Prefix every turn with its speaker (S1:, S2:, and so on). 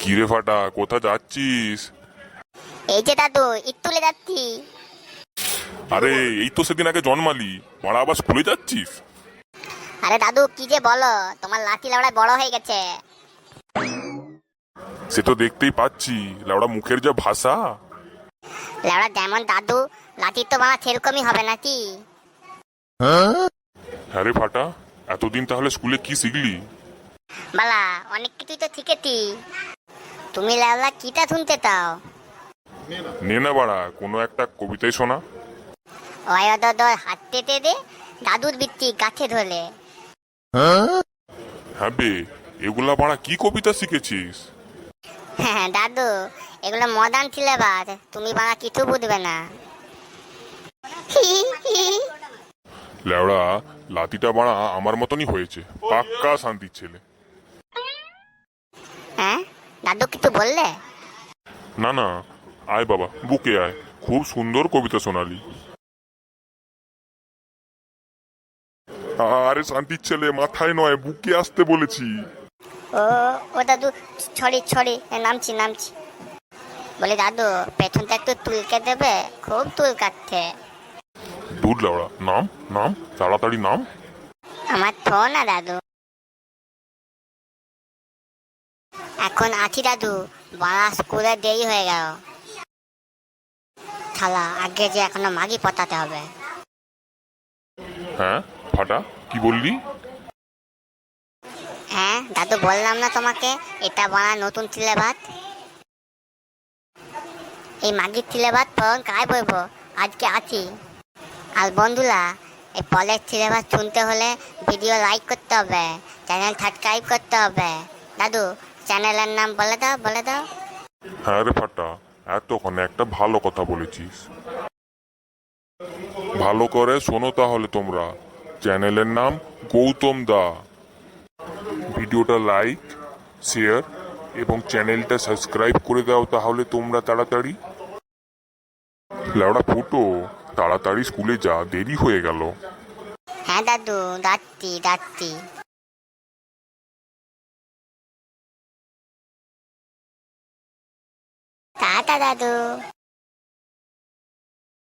S1: কিরে ফাটা কোথা যাচ্ছিস?
S2: এই যে দাদু একটুলে যাচ্ছি।
S1: আরে এই তো সেদিন আগে জন্মালি। মারা আবার স্কুলে যাচ্ছিস?
S2: আরে দাদু কি যে বলো তোমার লাঠি লাউড়ায় বড় হয়ে গেছে।
S1: সে তো দেখতেই পাচ্ছি লাউড়া মুখের যা ভাষা।
S2: লাউড়া যেমন দাদু লাঠির তো বাবা সেরকমই হবে নাকি?
S1: হ্যাঁ রে ফাটা এতদিন তাহলে স্কুলে কি শিখলি?
S2: বালা অনেক কিছুই তো শিখেছি। তুমি লাউলা কিটা শুনতে তাও?
S1: নে না বাড়া কোনো একটা কবিতাই শোনা।
S2: অয়দ হাঁটতে দে দাদুর বৃত্তি গাছে
S1: হ্যাঁ বে এগুলা বাড়া কি কবিতা শিখেছিস?
S2: হ্যাঁ দাদু এগুলো মডার্ন সিলেবাস তুমি বাবা কিছু বুঝবে না।
S1: লেওড়া লাতিটা বাড়া আমার মতনই হয়েছে পাক্কা শান্তির ছেলে।
S2: দাদু কিছু বললে?
S1: না না আয় বাবা বুকে আয়। খুব সুন্দর কবিতা শোনালি। আরে শান্তির ছেলে মাথায় নয় বুকে আসতে বলেছি।
S2: ও ও দাদু ছড়ি ছড়ি নামছি নামছি। বলে দাদু পেছনটা একটু তুলকে দেবে খুব তুল কাটছে
S1: দূর লাউড়া নাম নাম তাড়াতাড়ি নাম।
S2: আমার তো না দাদু। এখন আছি দাদু। বাড়া স্কুলে দেরি হয়ে গেল। থালা আগে যে এখনও মাগি পটাতে হবে।
S1: হ্যাঁ? ফাটা? কি বললি?
S2: হ্যাঁ দাদু বললাম না তোমাকে এটা বাড়া নতুন সিলেবাস এই মাগির সিলেবাস পরন কায় বলব? আজকে আছি। আর বন্ধুরা এই পলের সিলেবাস শুনতে হলে ভিডিও লাইক করতে হবে চ্যানেল সাবস্ক্রাইব করতে হবে। দাদু চ্যানেলের নাম বলে দাও বলে দাও।
S1: হ্যাঁ রে ফাটা এতক্ষণ একটা ভালো কথা বলেছিস। ভালো করে শোনো তাহলে তোমরা। চ্যানেলের নাম গৌতম দা। ভিডিওটা লাইক শেয়ার এবং চ্যানেলটা সাবস্ক্রাইব করে দাও তাহলে তোমরা তাড়াতাড়ি। লেওড়া ফুটো তাড়াতাড়ি স্কুলে যা দেরি হয়ে গেল।
S2: হ্যাঁ দাদু যাচ্ছি যাচ্ছি। দাদু।